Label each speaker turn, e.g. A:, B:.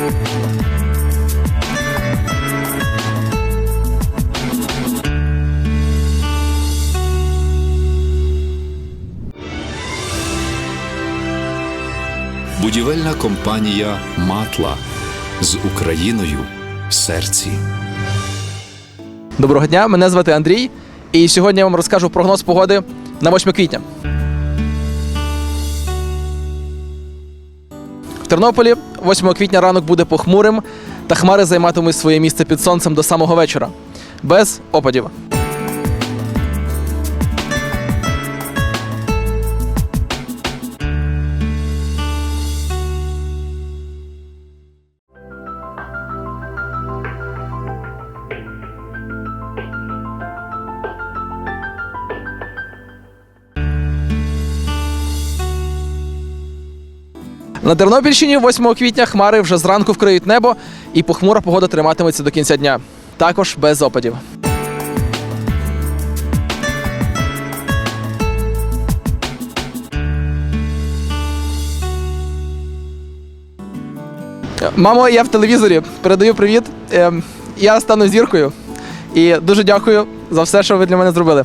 A: Будівельна компанія Матла з Україною в серці.
B: Доброго дня, мене звати Андрій, і сьогодні я вам розкажу прогноз погоди на 8 квітня. Тернополі 8 квітня ранок буде похмурим, та хмари займатимуть своє місце під сонцем до самого вечора. Без опадів. На Тернопільщині 8 квітня хмари вже зранку вкриють небо, і похмура погода триматиметься до кінця дня. Також без опадів. Мамо, я в телевізорі. Передаю привіт. Ем, Я стану зіркою. І дуже дякую за все, що ви для мене зробили.